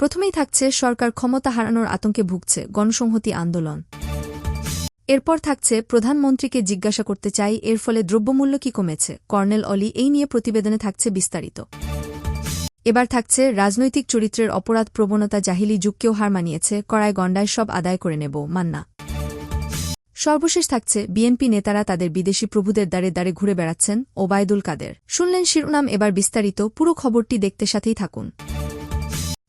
প্রথমেই থাকছে সরকার ক্ষমতা হারানোর আতঙ্কে ভুগছে গণসংহতি আন্দোলন। এরপর থাকছে প্রধানমন্ত্রীকে জিজ্ঞাসা করতে চাই, এর ফলে দ্রব্যমূল্য কি কমেছে? কর্নেল অলি এই নিয়ে প্রতিবেদনে থাকছে বিস্তারিত। এবার থাকছে রাজনৈতিক চরিত্রের অপরাধ প্রবণতা জাহিলি যুগকেও হার মানিয়েছে কড়ায় গণ্ডায় সব আদায় করে নেব, মান্না। সর্বশেষ থাকছে বিএনপি নেতারা তাদের বিদেশি প্রভুদের দ্বারে দ্বারে ঘুরে বেড়াচ্ছেন, ওবায়দুল কাদের। শুনলেন শিরোনাম, এবার বিস্তারিত, পুরো খবরটি দেখতে সাথেই থাকুন।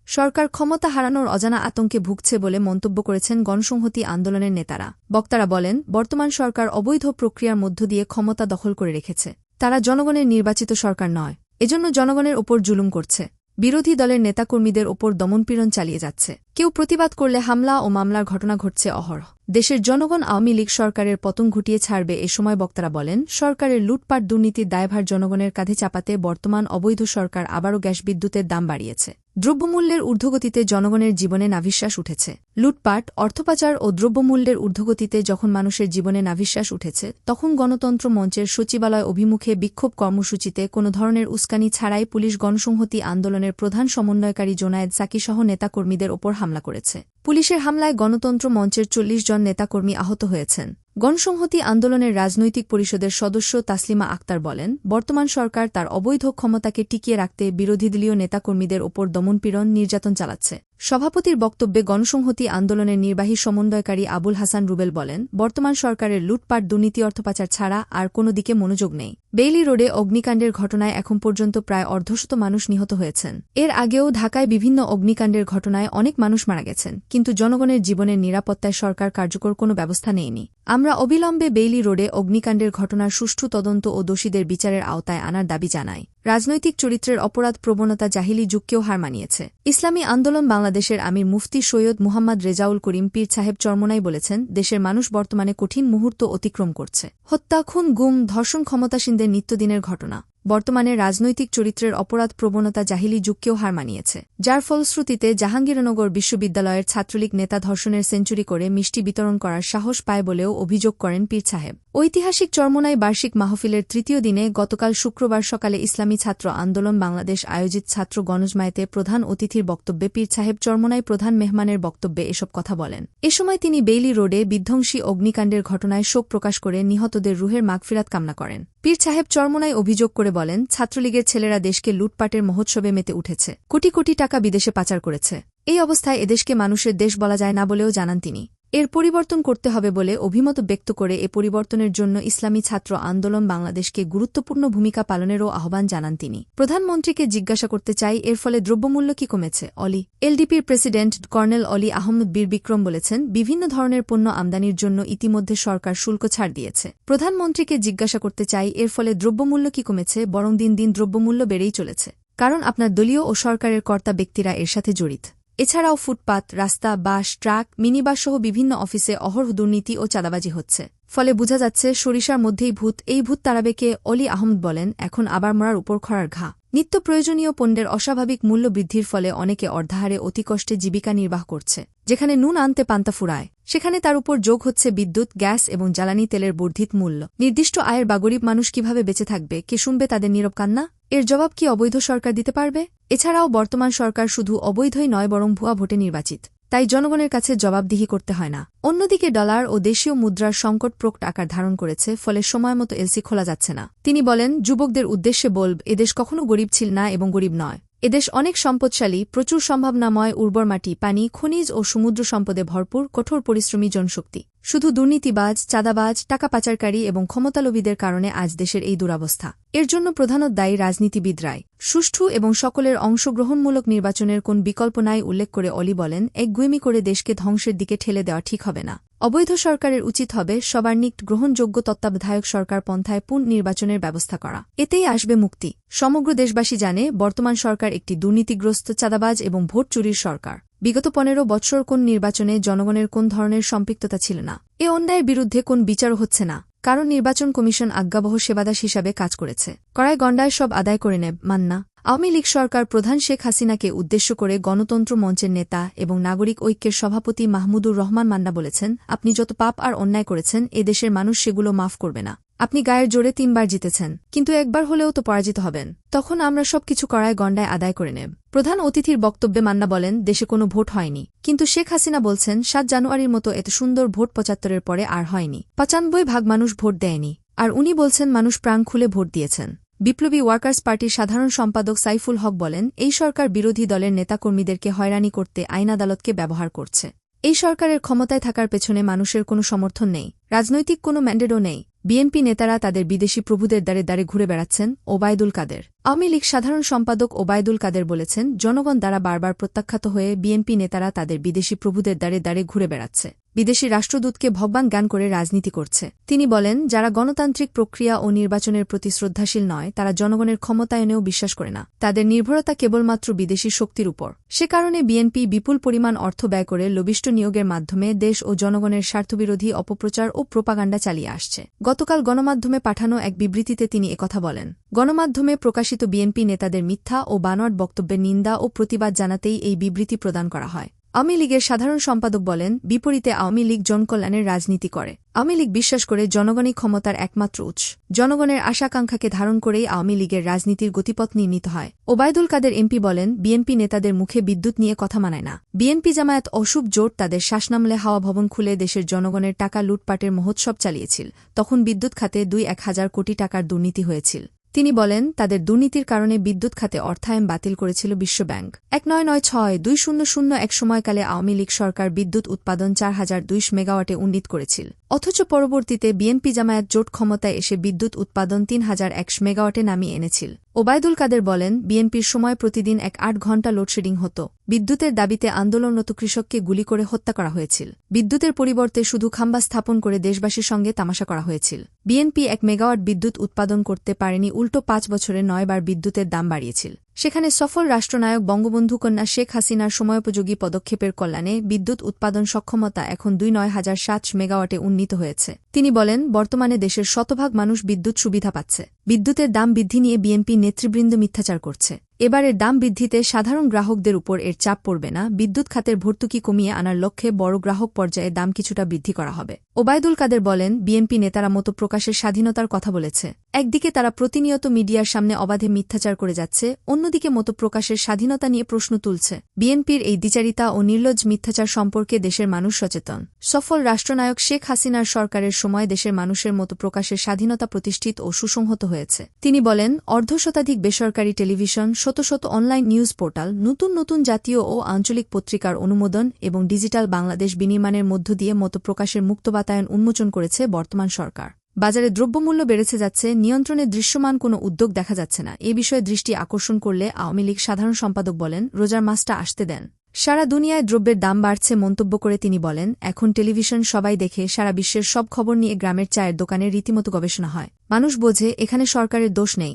সরকার ক্ষমতা হারানোর অজানা আতঙ্কে ভুগছে বলে মন্তব্য করেছেন গণসংহতি আন্দোলনের নেতারা। বক্তারা বলেন, বর্তমান সরকার অবৈধ প্রক্রিয়ার মধ্য দিয়ে ক্ষমতা দখল করে রেখেছে। তারা জনগণের নির্বাচিত সরকার নয়। এজন্য জনগণের ওপর জুলুম করছে। বিরোধী দলের নেতাকর্মীদের ওপর দমনপীড়ন চালিয়ে যাচ্ছে। কেউ প্রতিবাদ করলে হামলা ও মামলার ঘটনা ঘটছে অহরহ। দেশের জনগণ আওয়ামী লীগ সরকারের পতন ঘটিয়ে ছাড়বে এ সময় বক্তারা বলেন, সরকারের লুটপাট দুর্নীতির দায়ভার জনগণের কাঁধে চাপাতে বর্তমান অবৈধ সরকার আবারও গ্যাস বিদ্যুতের দাম বাড়িয়েছে। দ্রব্যমূল্যের ঊর্ধ্বগতিতে জনগণের জীবনে নাভিশ্বাস উঠেছে। লুটপাট, অর্থপাচার ও দ্রব্যমূল্যের ঊর্ধ্বগতিতে যখন মানুষের জীবনে নাভিশ্বাস উঠেছে, তখন গণতন্ত্র মঞ্চের সচিবালয় অভিমুখে বিক্ষোভ কর্মসূচিতে কোনো ধরনের উস্কানি ছাড়াই পুলিশ গণসংহতি আন্দোলনের প্রধান সমন্বয়কারী জোনায়েদ সাকিসহ নেতাকর্মীদের ওপর হামলা। করেছে। পুলিশের হামলায় গণতন্ত্র মঞ্চের চল্লিশ জন নেতাকর্মী আহত হয়েছেন। গণসংহতি আন্দোলনের রাজনৈতিক পরিষদের সদস্য তাসলিমা আক্তার বলেন, বর্তমান সরকার তার অবৈধ ক্ষমতাকে টিকিয়ে রাখতে বিরোধীদলীয় নেতাকর্মীদের ওপর দমনপীড়ন নির্যাতন চালাচ্ছে। সভাপতির বক্তব্যে গণসংহতি আন্দোলনের নির্বাহী সমন্বয়কারী আবুল হাসান রুবেল বলেন, বর্তমান সরকারের লুটপাট, দুর্নীতি, অর্থপাচার ছাড়া আর কোনো দিকে মনোযোগ নেই। বেইলি রোডে অগ্নিকাণ্ডের ঘটনায় এখন পর্যন্ত প্রায় অর্ধশত মানুষ নিহত হয়েছেন। এর আগেও ঢাকায় বিভিন্ন অগ্নিকাণ্ডের ঘটনায় অনেক মানুষ মারা গেছেন, কিন্তু জনগণের জীবনের নিরাপত্তায় সরকার কার্যকর কোনো ব্যবস্থা নেয়নি। আমরা অবিলম্বে বেইলি রোডে অগ্নিকাণ্ডের ঘটনার সুষ্ঠু তদন্ত ও দোষীদের বিচারের আওতায় আনার দাবি জানাই। রাজনৈতিক চরিত্রের অপরাধ প্রবণতা জাহিলি যুগকেও হার মানিয়েছে। ইসলামী আন্দোলন বাংলাদেশের আমির মুফতি সৈয়দ মোহাম্মদ রেজাউল করিম পীর সাহেব চরমনাই বলেছেন, দেশের মানুষ বর্তমানে কঠিন মুহূর্ত অতিক্রম করছে। হত্যা, খুন, গুম, ধর্ষণ ক্ষমতাসীনদের নিত্যদিনের ঘটনা। বর্তমানে রাজনৈতিক চরিত্রের অপরাধ প্রবণতা জাহিলি যুগকেও হার মানিয়েছে। যার ফলশ্রুতিতে জাহাঙ্গীরনগর বিশ্ববিদ্যালয়ের ছাত্রলীগ নেতা ধর্ষণের সেঞ্চুরি করে মিষ্টি বিতরণ করার সাহস পায় বলেও অভিযোগ করেন পীর সাহেব। ঐতিহাসিক চর্মনাই বার্ষিক মাহফিলের তৃতীয় দিনে গতকাল শুক্রবার সকালে ইসলামী ছাত্র আন্দোলন বাংলাদেশ আয়োজিত ছাত্র গণজমায়েতে প্রধান অতিথির বক্তব্যে পীর সাহেব চর্মনাই প্রধান মেহমানের বক্তব্যে এসব কথা বলেন। এ সময় তিনি বেইলি রোডে বিধ্বংসী অগ্নিকাণ্ডের ঘটনায় শোক প্রকাশ করে নিহতদের রুহের মাগফিরাত কামনা করেন। পীর সাহেব চর্মনাই অভিযোগ করে বলেন, ছাত্রলীগের ছেলেরা দেশকে লুটপাটের মহোৎসবে মেতে উঠেছে। কোটি কোটি টাকা বিদেশে পাচার করেছে। এই অবস্থায় এদেশকে মানুষের দেশ বলা যায় না বলেও জানান তিনি। এর পরিবর্তন করতে হবে বলে অভিমত ব্যক্ত করে এ পরিবর্তনের জন্য ইসলামী ছাত্র আন্দোলন বাংলাদেশকে গুরুত্বপূর্ণ ভূমিকা পালনেরও আহ্বান জানান তিনি। প্রধানমন্ত্রীকে জিজ্ঞাসা করতে চাই, এর ফলে দ্রব্যমূল্য কি কমেছে? অলি, এলডিপির প্রেসিডেন্ট কর্নেল অলি আহমদ বীর বিক্রম বলেছেন, বিভিন্ন ধরনের পণ্য আমদানির জন্য ইতিমধ্যে সরকার শুল্ক ছাড় দিয়েছে। প্রধানমন্ত্রীকে জিজ্ঞাসা করতে চাই, এর ফলে দ্রব্যমূল্য কি কমেছে? বরং দিন দিন দ্রব্যমূল্য বেড়েই চলেছে। কারণ আপনার দলীয় ও সরকারের কর্তা ব্যক্তিরা এর সাথে জড়িত। এছাড়াও ফুটপাত, রাস্তা, বাস, ট্রাক মিনিবাস সহ বিভিন্ন অফিসে অহরহ দুর্নীতি ও চাঁদাবাজি হচ্ছে। ফলে বোঝা যাচ্ছে সরিষার মধ্যেই ভূত, এই ভূত তারাবেকে অলি আহমদ বলেন, এখন আবার মরার উপর খরার ঘা। নিত্য প্রয়োজনীয় পণ্যের অস্বাভাবিক মূল্য বৃদ্ধির ফলে অনেকে অর্ধাহারে অতি কষ্টে জীবিকা নির্বাহ করছে। যেখানে নুন আনতে পান্তা ফুরায়, সেখানে তার উপর যোগ হচ্ছে বিদ্যুৎ, গ্যাস এবং জ্বালানি তেলের বর্ধিত মূল্য। নির্দিষ্ট আয়ের বা গরিব মানুষ কীভাবে বেঁচে থাকবে, কে শুনবে তাদের নীরব কান্না? এর জবাব কি অবৈধ সরকার দিতে পারবে? এছাড়াও বর্তমান সরকার শুধু অবৈধই নয়, বরং ভুয়া ভোটে নির্বাচিত। তাই জনগণের কাছে জবাবদিহি করতে হয় না। অন্যদিকে ডলার ও দেশীয় মুদ্রার সংকট প্রকট আকার ধারণ করেছে, ফলে সময়মতো এলসি খোলা যাচ্ছে না। তিনি বলেন, যুবকদের উদ্দেশ্যে বলব এদেশ কখনো গরিব ছিল না এবং গরিব নয়। এদেশ অনেক সম্পদশালী, প্রচুর সম্ভাবনাময়, উর্বর মাটি, পানি, খনিজ ও সমুদ্র সম্পদে ভরপুর, কঠোর পরিশ্রমী জনশক্তি। শুধু দুর্নীতিবাজ, চাঁদাবাজ, টাকা পাচারকারী এবং ক্ষমতালোভীদের কারণে আজ দেশের এই দুরাবস্থা। এর জন্য প্রধানত দায়ী রাজনীতিবিদরাই সুষ্ঠু এবং সকলের অংশগ্রহণমূলক নির্বাচনের কোন বিকল্প নাই উল্লেখ করে অলি বলেন একগুয়েমি করে দেশকে ধ্বংসের দিকে ঠেলে দেওয়া ঠিক হবে না। অবৈধ সরকারের উচিত হবে সবার নিকট গ্রহণযোগ্য তত্ত্বাবধায়ক সরকার পন্থায় পুন নির্বাচনের ব্যবস্থা করা। এতেই আসবে মুক্তি। সমগ্র দেশবাসী জানে, বর্তমান সরকার একটি দুর্নীতিগ্রস্ত, চাঁদাবাজ এবং ভোট চুরির সরকার। বিগত পনেরো বৎসর কোন নির্বাচনে জনগণের কোন ধরনের সম্পৃক্ততা ছিল না? এ অন্যায়ের বিরুদ্ধে কোন বিচারও হচ্ছে না। কারণ নির্বাচন কমিশন আজ্ঞাবহ সেবাদাস হিসাবে কাজ করেছে। কড়ায় গণ্ডায় সব আদায় করে নেব মান্না। আওয়ামী লীগ সরকার প্রধান শেখ হাসিনাকে উদ্দেশ্য করে গণতন্ত্র মঞ্চের নেতা এবং নাগরিক ঐক্যের সভাপতি মাহমুদুর রহমান মান্না বলেছেন, আপনি যত পাপ আর অন্যায় করেছেন, এ দেশের মানুষ সেগুলো মাফ করবে না। আপনি গায়ের জোরে তিনবার জিতেছেন, কিন্তু একবার হলেও তো পরাজিত হবেন। তখন আমরা সবকিছু কড়ায় গণ্ডায় আদায় করে নেব। প্রধান অতিথির বক্তব্যে মান্না বলেন, দেশে কোনো ভোট হয়নি। কিন্তু শেখ হাসিনা বলছেন, সাত জানুয়ারির মতো এত সুন্দর ভোট পঁচাত্তরের পরে আর হয়নি। পঁচানব্বই ভাগ মানুষ ভোট দেয়নি। আর উনি বলছেন, মানুষ প্রাণ খুলে ভোট দিয়েছেন। বিপ্লবী ওয়ার্কার্স পার্টির সাধারণ সম্পাদক সাইফুল হক বলেন, এই সরকার বিরোধী দলের নেতাকর্মীদেরকে হয়রানি করতে আইন আদালতকে ব্যবহার করছে। এই সরকারের ক্ষমতায় থাকার পেছনে মানুষের কোনো সমর্থন নেই। রাজনৈতিক কোনো ম্যান্ডেটও নেই। বিএনপি নেতারা তাদের বিদেশি প্রভুদের দ্বারে দ্বারে ঘুরে বেড়াচ্ছেন ওবায়দুল কাদের। আওয়ামী লীগ সাধারণ সম্পাদক ওবায়দুল কাদের বলেছেন, জনগণ দ্বারা বারবার প্রত্যাখ্যাত হয়ে বিএনপি নেতারা তাদের বিদেশি প্রভুদের দ্বারে দ্বারে ঘুরে বেড়াচ্ছে। বিদেশি রাষ্ট্রদূতকে জ্ঞান করে রাজনীতি করছে। তিনি বলেন, যারা গণতান্ত্রিক প্রক্রিয়া ও নির্বাচনের প্রতি শ্রদ্ধাশীল নয়, তারা জনগণের ক্ষমতায়নেও বিশ্বাস করে না। তাদের নির্ভরতা কেবলমাত্র বিদেশি শক্তির উপর। সে কারণে বিএনপি বিপুল পরিমাণ অর্থ ব্যয় করে লবিষ্ট নিয়োগের মাধ্যমে দেশ ও জনগণের স্বার্থবিরোধী অপপ্রচার ও প্রোপাগান্ডা চালিয়ে আসছে। গতকাল গণমাধ্যমে পাঠানো এক বিবৃতিতে তিনি একথা বলেন। গণমাধ্যমে প্রকাশিত বিএনপি নেতাদের মিথ্যা ও বানোয়াট বক্তব্যের নিন্দা ও প্রতিবাদ জানাতেই এই বিবৃতি প্রদান করা হয়। আওয়ামী লীগের সাধারণ সম্পাদক বলেন, বিপরীতে আওয়ামী লীগ জনকল্যাণের রাজনীতি করে। আওয়ামী লীগ বিশ্বাস করে জনগণই ক্ষমতার একমাত্র উৎস। জনগণের আশাকাঙ্ক্ষাকে ধারণ করেই আওয়ামী লীগের রাজনীতির গতিপথ নির্ণীত হয়। ওবায়দুল কাদের এমপি বলেন, বিএনপি নেতাদের মুখে বিদ্যুৎ নিয়ে কথা মানায় না। বিএনপি জামায়াত অশুভ জোট তাদের শ্বাসনামলে হাওয়া ভবন খুলে দেশের জনগণের টাকা লুটপাটের মহোৎসব চালিয়েছিল। তখন বিদ্যুৎ খাতে দুই এক হাজার কোটি টাকার দুর্নীতি হয়েছিল। তিনি বলেন, তাদের দুর্নীতির কারণে বিদ্যুৎ খাতে অর্থায়ন বাতিল করেছিল বিশ্বব্যাংক এক নয় নয় ছয় দুই শূন্য শূন্য এক সময়কালে আওয়ামী লীগ সরকার বিদ্যুৎ উৎপাদন চার হাজার দুইশ মেগাওয়াটে উন্নীত করেছিল। অথচ পরবর্তীতে বিএনপি জামায়াত জোট ক্ষমতায় এসে বিদ্যুৎ উৎপাদন তিন হাজার একশ মেগাওয়াটে নামিয়ে এনেছিল। ওবায়দুল কাদের বলেন, বিএনপির সময় প্রতিদিন এক আট ঘণ্টা লোডশেডিং হতো। বিদ্যুতের দাবিতে আন্দোলনরত কৃষককে গুলি করে হত্যা করা হয়েছিল। বিদ্যুতের পরিবর্তে শুধু খাম্বা স্থাপন করে দেশবাসীর সঙ্গে তামাশা করা হয়েছিল। বিএনপি এক মেগাওয়াট বিদ্যুৎ উৎপাদন করতে পারেনি, উল্টো পাঁচ বছরে নয়বার বিদ্যুতের দাম বাড়িয়েছিল। সেখানে সফল রাষ্ট্রনায়ক বঙ্গবন্ধু কন্যা শেখ হাসিনার সময়োপযোগী পদক্ষেপের কল্যাণে বিদ্যুৎ উৎপাদন সক্ষমতা এখন দুই নয় হাজার সাত মেগাওয়াটে উন্নীত হয়েছে। তিনি বলেন, বর্তমানে দেশের শতভাগ মানুষ বিদ্যুৎ সুবিধা পাচ্ছে। বিদ্যুতের দাম বৃদ্ধি নিয়ে বিএনপি নেতৃবৃন্দ মিথ্যাচার করছে। এবারের দাম বৃদ্ধিতে সাধারণ গ্রাহকদের উপর এর চাপ পড়বে না। বিদ্যুৎ খাতের ভর্তুকি কমিয়ে আনার লক্ষ্যে বড় গ্রাহক পর্যায়ে দাম কিছুটা বৃদ্ধি করা হবে। ওবায়দুল কাদের বলেন, বিএনপি নেতারা মতো প্রকাশের স্বাধীনতার কথা বলেছে। একদিকে তারা প্রতিনিয়ত মিডিয়ার সামনে অবাধে মিথ্যাচার করে যাচ্ছে, অন্যদিকে মতো প্রকাশের স্বাধীনতা নিয়ে প্রশ্ন তুলছে। বিএনপির এই দ্বিচারিতা ও নির্লজ্জ মিথ্যাচার সম্পর্কে দেশের মানুষ সচেতন। সফল রাষ্ট্রনায়ক শেখ হাসিনার সরকারের সময় দেশের মানুষের মতো প্রকাশের স্বাধীনতা প্রতিষ্ঠিত ও সুসংহত হয়েছে। তিনি বলেন, অর্ধশতাধিক বেসরকারি টেলিভিশন, শত শত অনলাইন নিউজ পোর্টাল, নতুন নতুন জাতীয় ও আঞ্চলিক পত্রিকার অনুমোদন এবং ডিজিটাল বাংলাদেশ বিনির্মাণের মধ্য দিয়ে মতো প্রকাশের মুক্ত বাতায়ন উন্মোচন করেছে বর্তমান সরকার। বাজারে দ্রব্যমূল্য বেড়েছে যাচ্ছে, নিয়ন্ত্রণে দৃশ্যমান কোনো উদ্যোগ দেখা যাচ্ছে না। এ বিষয়ে দৃষ্টি আকর্ষণ করলে আওয়ামী লীগ সাধারণ সম্পাদক বলেন, রোজার মাসটা আসতে দেন। সারা দুনিয়ায় দ্রব্যের দাম বাড়ছে মন্তব্য করে তিনি বলেন, এখন টেলিভিশন সবাই দেখে সারা বিশ্বের সব খবর নিয়ে গ্রামের চায়ের দোকানে রীতিমতো গবেষণা হয়। মানুষ বোঝে, এখানে সরকারের দোষ নেই।